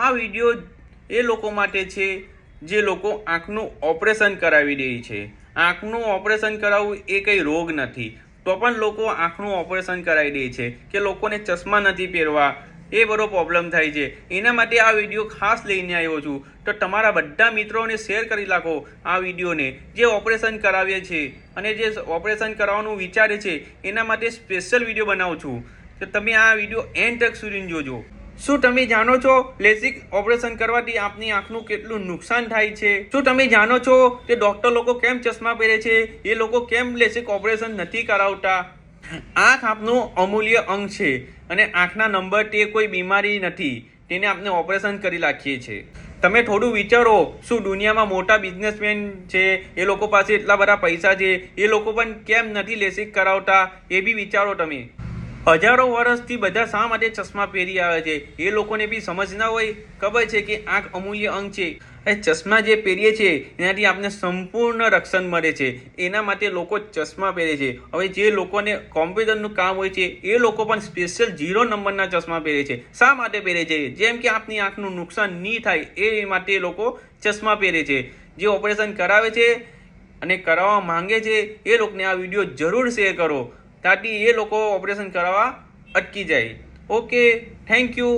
આ વીડિયો એ લોકો માટે છે જે લોકો આંખનું ઓપરેશન કરાવી દે છે. આંખનું ઓપરેશન કરાવવું એ કંઈ રોગ નથી. તો પણ લોકો આંખનું ઓપરેશન કરાવી દે છે કે લોકોને ચશ્મા નથી પહેરવા. એ બધો પ્રોબ્લેમ થાય છે. એના માટે આ વીડિયો ખાસ લઈને આવ્યો છું. તો તમારા બધા મિત્રોને શેર કરી નાખો આ વિડીયોને. જે ઓપરેશન કરાવે છે અને જે ઓપરેશન કરાવવાનું વિચારે છે, એના માટે સ્પેશિયલ વીડિયો બનાવું છું. તો તમે આ વીડિયો એન્ડ તક સુધી જોજો. શું તમે જાણો છો લેસિક ઓપરેશન કરવાથી આપની આંખનું કેટલું નુકસાન થાય છે? શું તમે જાણો છો કે ડોક્ટર લોકો કેમ ચશ્મા પહેરે છે? એ લોકો કેમ લેસિક ઓપરેશન નથી કરાવતા? આંખ આપનું અમૂલ્ય અંગ છે અને આંખના નંબર તે કોઈ બીમારી નથી. તેને આપણે ઓપરેશન કરી નાખીએ છીએ તમે થોડું વિચારો, શું દુનિયામાં મોટા બિઝનેસમેન છે? એ લોકો પાસે એટલા બધા પૈસા છે. એ લોકો પણ કેમ નથી લેસિક કરાવતા? એ બી વિચારો તમે. હજારો વર્ષથી બધા શા માટે ચશ્મા પહેરી આવે છે? એ લોકોને બી સમજ ના હોય. ખબર છે કે આંખ અમૂલ્ય અંગ છે. એ ચશ્મા જે પહેરીએ છીએ, એનાથી આપને સંપૂર્ણ રક્ષણ મળે છે. એના માટે લોકો ચશ્મા પહેરે છે. હવે જે લોકોને કોમ્પ્યુટરનું કામ હોય છે, એ લોકો પણ સ્પેશિયલ ઝીરો નંબરના ચશ્મા પહેરે છે. શા માટે પહેરે છે? જેમ કે આપની આંખનું નુકસાન નહીં થાય, એ માટે લોકો ચશ્મા પહેરે છે. જે ઓપરેશન કરાવે છે અને કરાવવા માંગે છે, એ લોકોને આ વીડિયો જરૂર શેર કરો. તાકી એ લોકો ઓપરેશન કરાવવા અટકી જાય ઓકે થેન્ક યુ